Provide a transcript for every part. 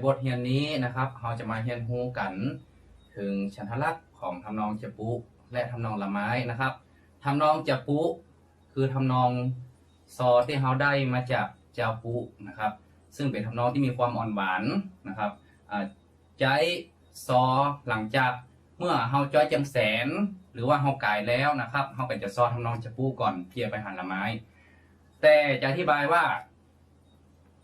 บในบทเรียนนี้นะครับเราจะมาเรียนรู้กัน ถึงชันทลักษณ์ของทำนองจะปุและทำนองละไม้นะครับทำนองจะปุคือทำนองซอที่เราได้มาจากเจ้าปุนะครับ ซึ่งเป็นทำนองที่มีความอ่อนหวานนะครับใจซอหลังจากเมื่อเฮาจ้อยจังแสน หรือว่าเฮากายแล้วนะครับเฮาก็จะซอทำนองจะปุก่อนเพียไปหันละไม้ แต่จะอธิบายว่า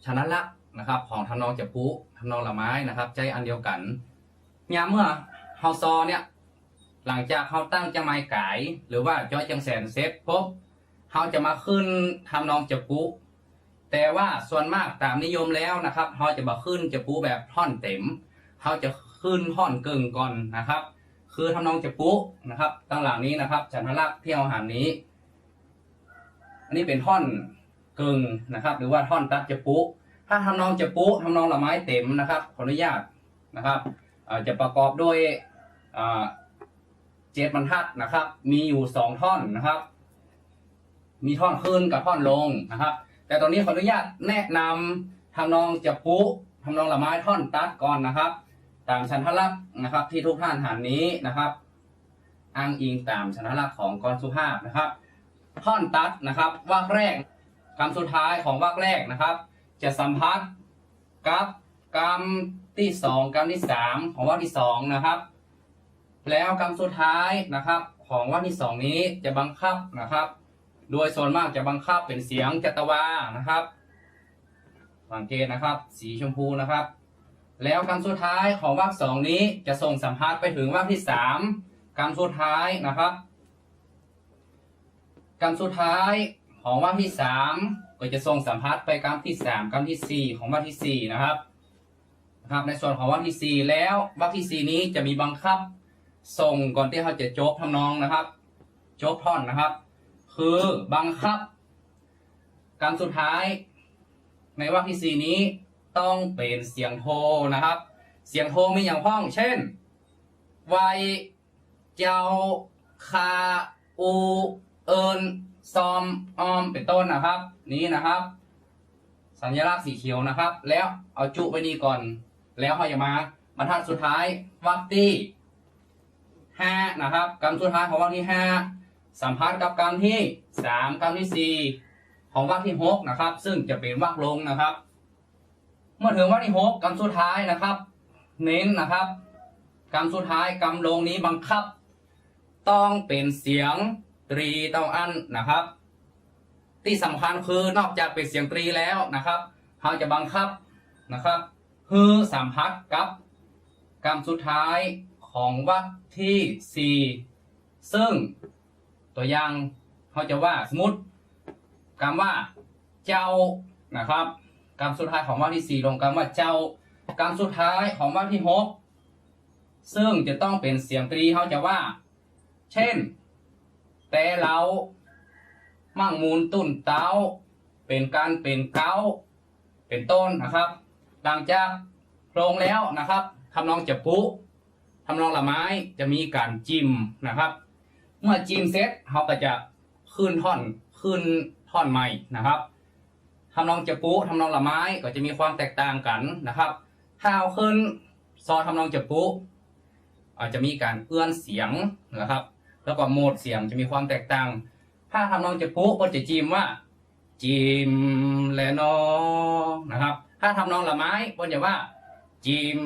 ชนะลักษ นะครับ ของทำนองจะพุทำนองละไม้นะครับใจอันเดียวกันยามเมื่อเฮาซอเนี่ย หลังจากเฮาตั้งจะไม้กาย หรือว่าจอยจังแสนเซตปุ๊บเฮาจะมาขึ้นทำนองจะพุแต่ว่าส่วนมากตามนิยมแล้วนะครับเฮาจะมาขึ้นจะพุแบบท่อนเต็มเฮาจะขึ้นท่อนเกิงก่อนนะครับ คือทำนองจะพุนะครับตั้งหลังนี้นะครับฉันทลักษ์ที่เอาหารนี้อันนี้เป็นท่อนเกิงนะครับ หรือว่าท่อนตัดจะปุ ถ้าทำนองจะปุ๊ทำนองละไม้เต็มนะครับ ขออนุญาตนะครับจะประกอบด้วยเจ็ดบรรทัดนะครับ มีอยู่สองท่อนนะครับ มีท่อนขึ้นกับท่อนลงนะครับ แต่ตอนนี้ขออนุญาตแนะนำทำนองจะปุ๊ทำนองละไม้ท่อนตัดก่อนนะครับ ตามชันทลักษณ์นะครับ ที่ทุกท่านหันนี้นะครับอ้างอิงตามชันทลักษณ์ของกรสุภาพนะครับ ท่อนตัดนะครับวรรคแรกคำสุดท้ายของวรรคแรกนะครับ จะสัมพัทธ์กับกรรมที่สองกรรมที่สามของวรรคที่สองนะครับ แล้วกรรมสุดท้ายนะครับ ของวรรคที่สองนี้จะบังคับนะครับ โดยส่วนมากจะบังคับเป็นเสียงจัตวานะครับ สังเกตนะครับ สีชมพูนะครับ แล้วกรรมสุดท้ายของวรรคสองนี้จะส่งสัมพัทธ์ไปถึงวรรคที่สามกรรมสุดท้ายนะครับกรรมสุดท้ายของวรรคที่สาม ก็จะส่งสัมพัทธ์ไปกรรมที่สามกรรมที่สี่ของวรรคที่สี่นะครับนะครับ ในส่วนของวรรคที่สี่แล้ววรรคที่สี่นี้จะมีบังคับส่งก่อนที่เขาจะจบทำนองนะครับ จบท่อนนะครับ คือบังคับ กรรมสุดท้าย ในวรรคที่สี่นี้ต้องเป็นเสียงโทนะครับ เสียงโทมีอย่างพ้อง เช่น ไวเจ้าคาอูเอิน ซอมออมเป็นต้นนะครับ นี้นะครับ สัญลักษณ์สีเขียวนะครับ แล้วเอาจุไปนี่ก่อน แล้วเขาจะมาบรรทัดสุดท้ายวรรคที่ห้านะครับกรรมสุดท้ายของวรรคที่ห้าสัมพัทธ์กับกรรมที่สามกรรมที่สี่ของวรรคที่หกนะครับ ซึ่งจะเป็นวรรคลงนะครับ เมื่อถึงวรรคที่หกกรรมสุดท้ายนะครับ เน้นนะครับกรรมสุดท้ายกรรมลงนี้บังคับ ต้องเป็นเสียง ตรีเต้าอันนะครับ ที่สำคัญคือนอกจากเป็นเสียงตรีแล้วนะครับเราจะบังคับนะครับฮือสัมพัทธ์กับกรรมสุดท้ายของวรรคที่สี่ซึ่งตัวอย่างเขาจะว่าสมมติคำว่าเจ้านะครับกรรมสุดท้ายของวรรคที่สี่ลงคำว่าเจ้ากรรมสุดท้ายของวรรคที่หกซึ่งจะต้องเป็นเสียงตรีเขาจะว่า เช่น แต่เรามั่งมูลตุ่นเต้า เป็นการเป็นเก้า เป็นต้นนะครับ หลังจากลงแล้วนะครับทำนองจะปุทำนองละไม้จะมีการจิ้มนะครับ เมื่อจิ้มเสร็จเขาก็จะขึ้นท่อนขึ้นท่อนใหม่นะครับทำนองจะปุทำนองละไม้ก็จะมีความแตกต่างกันนะครับ ถ้าเอาขึ้นซอทำนองจะปุอาจจะมีการเอื้อนเสียงนะครับ แล้วก็โหมดเสียงจะมีความแตกต่าง ถ้าทำนองจะปุ๊บก็จะจิมว่า จิมและนอนะครับ ถ้าทำนองละไม้ก็จะว่า จิม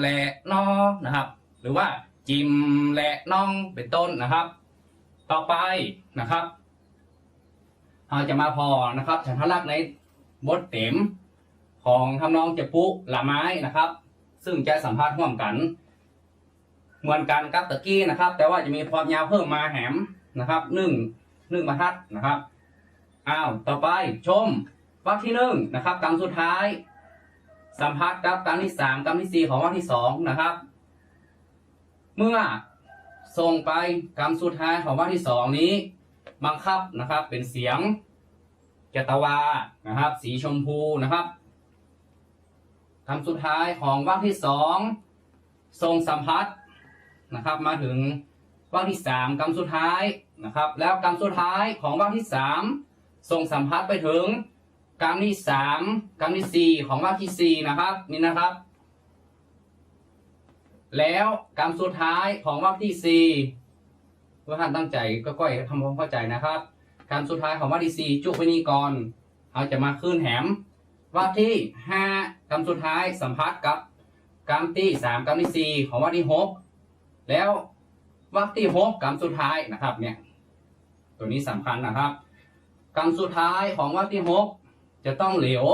และนอนะครับ หรือว่าจิมและน้องเป็นต้นนะครับ ต่อไปนะครับเราจะมาพอนะครับฉันทลักษณ์ในบทเต็มของทำนองจะปุละไม้นะครับ ซึ่งจะสัมภาษณ์ร่วมกัน เหมือนกันกับตะกี้นะครับ แต่ว่าจะมีความยาวเพิ่มมาแหมนะครับหนึ่งหนึ่งบรรทัดนะครับอ้าวต่อไปชมวรรคที่หนึ่งนะครับกรรมสุดท้าย สัมพัทธ์กับกรรมที่สามกรรมที่สี่ของวรรคที่สองนะครับ เมื่อส่งไปกรรมสุดท้ายของวรรคที่สองนี้ บังคับนะครับเป็นเสียงจตวานะครับ สีชมพูนะครับคำสุดท้ายของวรรคที่สองทรงสัมพัทธ์ นะครับ มาถึงวรรคที่สามกรรมสุดท้ายนะครับ แล้วกรรมสุดท้ายของวรรคที่สามส่งสัมพัทธ์ไปถึงกรรมที่สามกรรมที่สี่ของวรรคที่สี่นะครับนี่นะครับ แล้วกรรมสุดท้ายของวรรคที่สี่เพื่อท่านตั้งใจก็ก้อยทำความเข้าใจนะครับกรรมสุดท้ายของวรรคที่สี่จุไว้นี่ก่อนเราจะมาขึ้นแหมวรรคที่ห้ากรรมสุดท้ายสัมพัทธ์กับกรรมที่สามกรรมที่สี่ของวรรคที่หก แล้ววรรคที่หกกรรมสุดท้ายนะครับ เนี่ย ตัวนี้สำคัญนะครับ กรรมสุดท้ายของวรรคที่หกจะต้องเหลว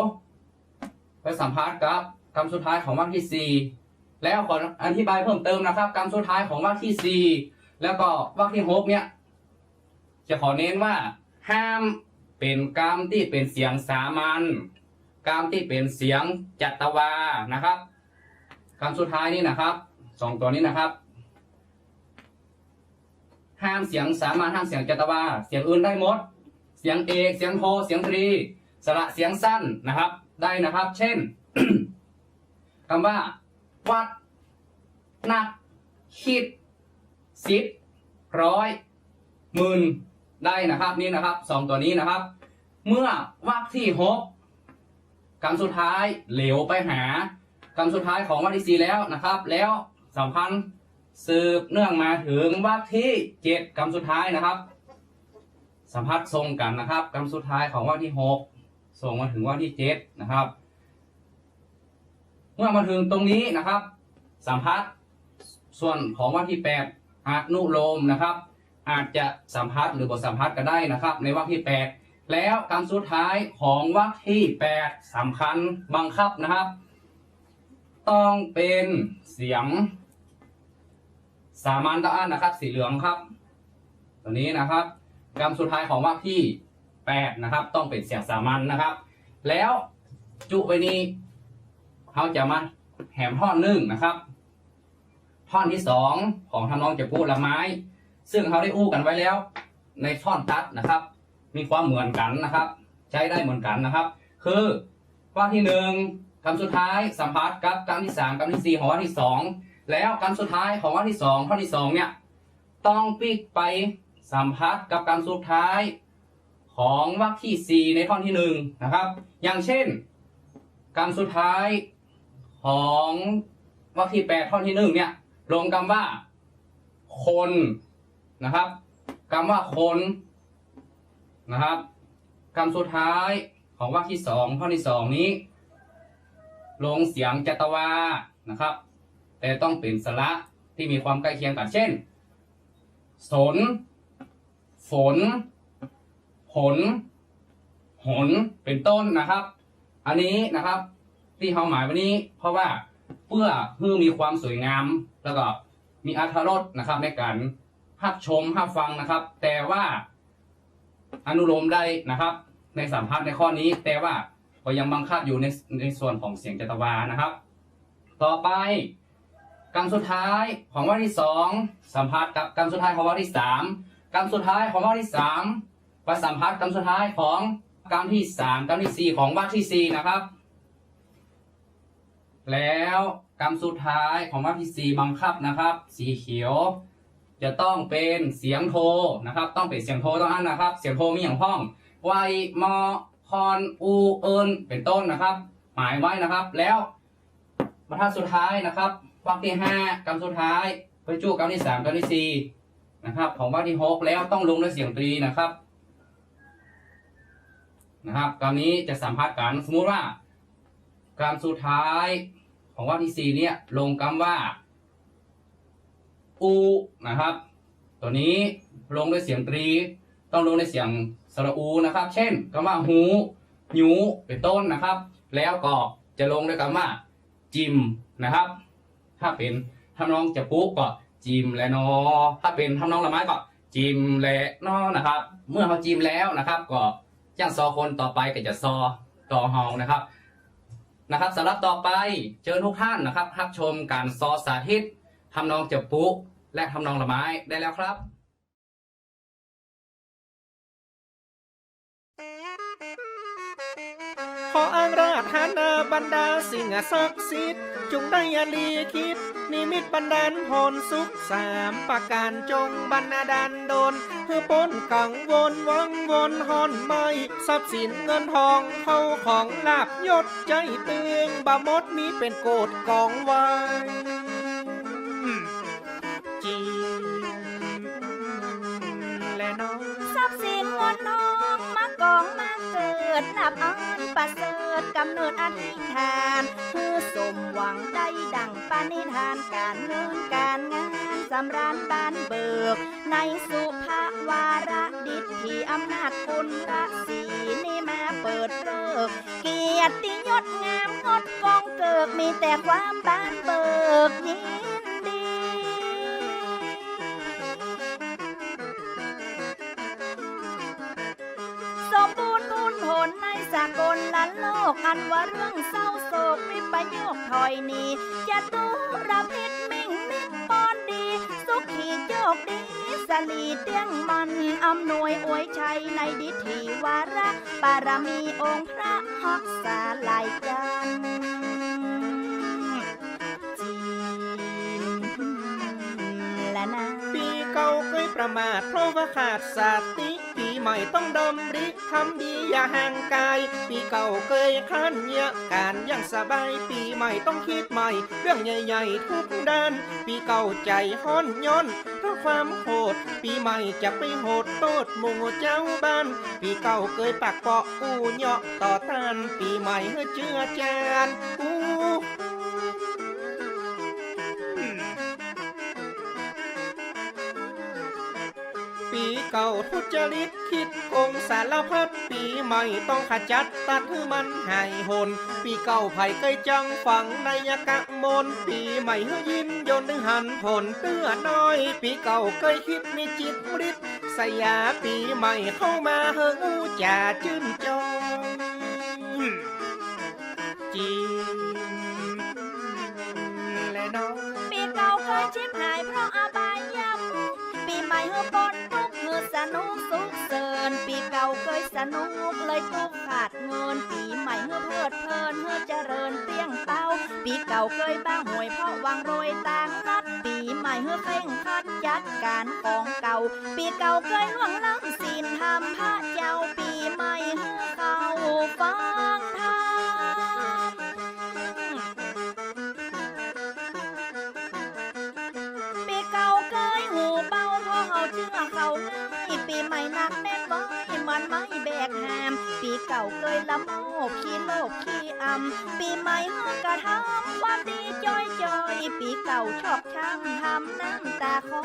ไปสัมพัทธ์กับกรรมสุดท้ายของวรรคที่สี่แล้วขออธิบายเพิ่มเติมนะครับ กรรมสุดท้ายของวรรคที่สี่แล้วก็วรรคที่หกเนี่ย จะขอเน้นว่าห้ามเป็นกรรมที่เป็นเสียงสามัญกรรมที่เป็นเสียงจัตวานะครับกรรมสุดท้ายนี่นะครับสองตัวนี้นะครับ ห้ามเสียงสามัญห้ามเสียงจัตวา เสียงอื่นได้หมด เสียงเอก เสียงโท เสียงตรี สระเสียงสั้นนะครับ ได้นะครับ เช่นคำว่า วัดหนัก คิด สิบร้อยหมื่นได้นะครับนี่นะครับสองตัวนี้นะครับ เมื่อวรรคที่หกคำสุดท้ายเหลวไปหาคำสุดท้ายของวรรคที่สี่แล้วนะครับ แล้วสัมพัน สืบเนื่องมาถึงวรรคที่เจ็ดคำสุดท้ายนะครับ สัมพัทธ์ทรงกันนะครับคำสุดท้ายของวรรคที่หกส่งมาถึงวรรคที่เจ็ดนะครับ เมื่อมาถึงตรงนี้นะครับ สัมพัทธ์ส่วนของวรรคที่แปดอนุโลมนะครับ อาจจะสัมพัทธ์หรือบทสัมพัทธ์ก็ได้นะครับ ในวรรคที่แปดแล้วคำสุดท้ายของวรรคที่แปดสำคัญบังคับนะครับ ต้องเป็นเสียง สามัญตะอันนะครับ สีเหลืองครับ ตัวนี้นะครับกรรมสุดท้ายของวรรคที่แปดนะครับ ต้องเป็นเสียงสามัญนะครับ แล้วจุไปนี้เขาจะมาแหมท่อนหนึ่งนะครับ ท่อนที่สองของทำนองจะพูดละไม้ ซึ่งเขาได้อู้กันไว้แล้ว ในท่อนตัดนะครับ มีความเหมือนกันนะครับ ใช้ได้เหมือนกันนะครับ คือว่าที่หนึ่งคำสุดท้ายสัมพัทธ์กับคำที่สามคำที่สี่ของว่าที่สอง แล้วคำสุดท้ายของว่าที่สองท่อนที่สองเนี่ยต้องปิกไปสัมพัทธ์กับคำสุดท้ายของวรรคที่สี่ในท่อนที่หนึ่งนะครับ อย่างเช่นคำสุดท้ายของวรรคที่แปดท่อนที่หนึ่งเนี่ยลงคำว่าคนนะครับคำว่าคนนะครับคำสุดท้ายของวรรคที่สองท่อนที่สองนี้ ลงเสียงจัตวานะครับ แต่ต้องเป็นสระที่มีความใกล้เคียงกันเช่น สน ฝน ผล หน เป็นต้นนะครับ อันนี้นะครับ ที่เขาหมายวันนี้ เพราะว่าเพื่อเพื่อมีความสวยงาม แล้วก็มีอรรถรสนะครับ ในการภาพชมภาพฟังนะครับ แต่ว่าอนุโลมได้นะครับ ในสัมภาษณ์ในข้อนี้ แต่ว่าก็ยังบังคับอยู่ในในส่วนของเสียงจัตวานะครับ ต่อไป กรรมสุดท้ายของวรรคที่สองสัมพัทธ์กับกรรมสุดท้ายของวรรคที่สามกรรมสุดท้ายของวรรคที่สามไปสัมพัทธ์กรรมสุดท้ายของกรรมที่สามกรรมที่สี่ของวรรคที่สี่นะครับ แล้วกรรมสุดท้ายของวรรคที่สี่บังคับนะครับ สีเขียว จะต้องเป็นเสียงโทนะครับ ต้องเป็นเสียงโทต้องอันนะครับ เสียงโทมีอย่างพ้องไวมอคอนอูเอินเป็นต้นนะครับ หมายไว้นะครับ แล้วบรรทัดสุดท้ายนะครับ วรรคที่ห้ากรรมสุดท้ายไปจู้กรรมที่สามกรรมที่สี่นะครับ ของวรรคที่หกแล้วต้องลงด้วยเสียงตรีนะครับ นะครับกรรมนี้จะสัมพัทธ์กันสมมุติว่ากรรมสุดท้ายของวรรคที่สี่เนี่ยลงคำว่าอูนะครับ ตัวนี้ลงด้วยเสียงตรี ต้องลงในเสียงสระอูนะครับ เช่นคำว่าหูหยูเป็นต้นนะครับ แล้วก็จะลงด้วยคำว่าจิมนะครับ ถ้าเป็นทำนองจะปุ๊ก็จิมและนอ ถ้าเป็นทำนองละไม้ก็จิมและนอนะครับ เมื่อเขาจิมแล้วนะครับ ก็ย่างซอคนต่อไปก็จะซอต่อเฮานะครับนะครับสำหรับต่อไปเชิญทุกท่านนะครับรับชมการซอสาธิตทำนองจะปุ๊และทำนองละไม้ได้แล้วครับขออ้างราธนาบรรดาสิ่งศักดิ์สิทธิ์ จงได้อย่าลีคิด นิมิตบันดาลพรสุขสามประการจงบรรณาดาลโดนเพื่อพ้นกังวลวังวนหอนไม่ทรัพย์สินเงินทองเข้าของลาบยศใจเตืองบามดมีเป็นโกดกองไว้จี ดนับอันประเสริฐกำเนิดอธิษฐานคือสมหวังได้ดังปานิธานการเงินการงานสำราญบานเบิก ในสุภาวาระดิษฐีอำนาจคุณระศีนี่มาเปิดเริกเกียรติยศงามงดกองเกิกมีแต่ความบานเบิกยิน สากลละโลกอันว่าเรื่องเศร้าโศกวิปโยคถอยหนีจะตูระพิษมิ่งนิดปอนดี สุขีโจกดีสลีเตี้ยงมันอำนวยอวยชัยในดิถีวาระบารมีองค์พระหักษาลายกันจีนและนะปีเก่าเคยประมาทเพราะว่าขาดสติ ใหม่ต้องดำริทำดีอย่าห่างกายปีเก่าเคยขันเยอะการยังสบายปีใหม่ต้องคิดใหม่ เรื่องใหญ่ๆทุกด้าน ปีเก่าใจฮ้อนย้อนเพราะความโหด ปีใหม่จะไปโหดโตดหมู่เจ้าบ้าน ปีเก่าเคยปากเปาะกูเหาะต่อต้าน ปีใหม่เฮอเจือจานกู ปีเก่าทุจริตคิดโกงสารพัดปีใหม่ต้องขจัดตัดให้มันหายหน ปีเก่าไผ่เคยจังฝังในยกะมนปีใหม่เฮายิ้มยนถึงหันผลเตื้อน้อย ปีเก่าเคยคิดมีจิตมริดสยาปีใหม่เข้ามาเฮออูจ่าจื้นจอ นุกสุขเสริญปีเก่าเคยสนุกเลยทุกขาดเงินปีใหม่เฮอเพลิดเพลินเฮอเจริญเตี้ยงเต้า ปีเก่าเคยบ้าหวยเพราะวางโรยต่างนัด ปีใหม่เฮอเพ่งคัดจัดการของเก่า ปีเก่าเคยล่วงล้ำศีลทำพระเจ้าปีใหม่เฮอเข้าฟัง แบกหาม ปีเก่าเคยลำโมบขี้โลภขี้อำปีใหม่ห้องกระทำความดีจอยจอยปีเก่าชอกช้ำทำน้ำตาคอ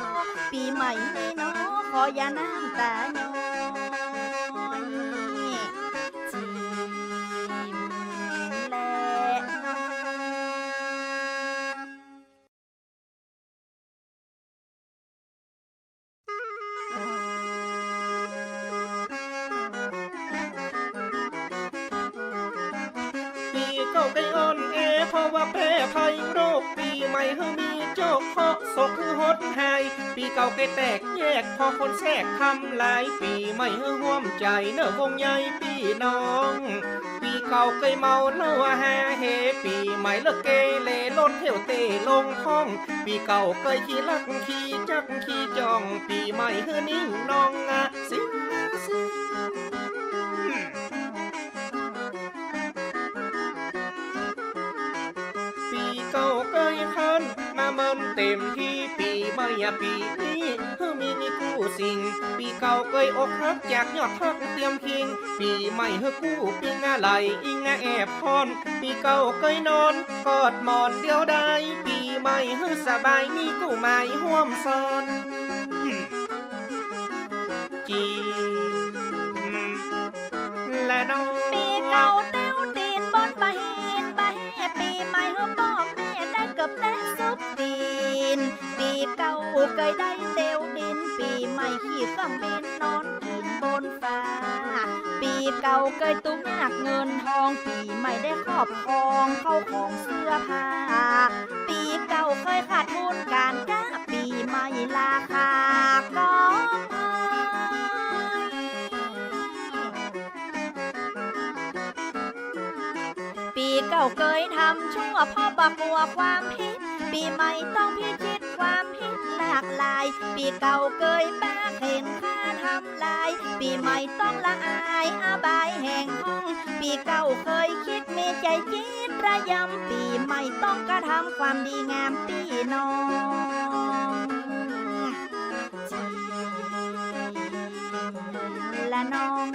ปีใหม่ให้น้อขออย่าน้ำตาย้อย ก่าไก่อ่อนแอเพราะว่าแพ้ภัยโรคปีใหม่เฮามีโจกเคาะศกคือหดหาย ปีเก่าไก่แตกแยกพอคนแทรกทำลายปีใหม่เฮาห่วมใจเนอะวงใหญ่พี่น้อง ปีเก่าไก่เมาเนื้อแฮเฮปีใหม่เลิกเกเรล้นเที่ยวเตะลงห้อง ปีเก่าเคยขี้ลักขี้จักขี้จอง ปีใหม่เฮอนิ่งน้องอะสิ เต็มที่ปีใหม่ปีนี้เพิ่งมีมีคู่สิ่ง ปีเก่าเกยอกหักจากยอดทักเตรียมคิง ปีใหม่เฮอคู่ปีงาไหลอิงาแอบพรปีเก่าเกยนอนกอดหมอนเดียวได้ปีใหม่เฮอสบายมีกู้หมาห่วมซ้อนจี น ปีเก่าเคยได้เต้วดิน ปีใหม่ขี่เครื่องบินนอนกินบนฟ้า ปีเก่าเคยตุ้มหนักเงินทอง ปีใหม่ได้ครอบครองเข้าของเสื้อผ้า ปีเก่าเคยขาดทุนการค้าปีใหม่ราคาก็ปีเก่าเคยทำชั่วพ่อบักลัวความผิด ปีใหม่ต้องพิชิตความฮิตหลากหลาย ปีเก่าเกยบ้าเห็นค่าทำลาย ปีใหม่ต้องละอายอาบายแห่งห้อง ปีเก่าเคยคิดมีใจจิตระยำ ปีใหม่ต้องกระทำความดีงามปีน้องจีละน้อง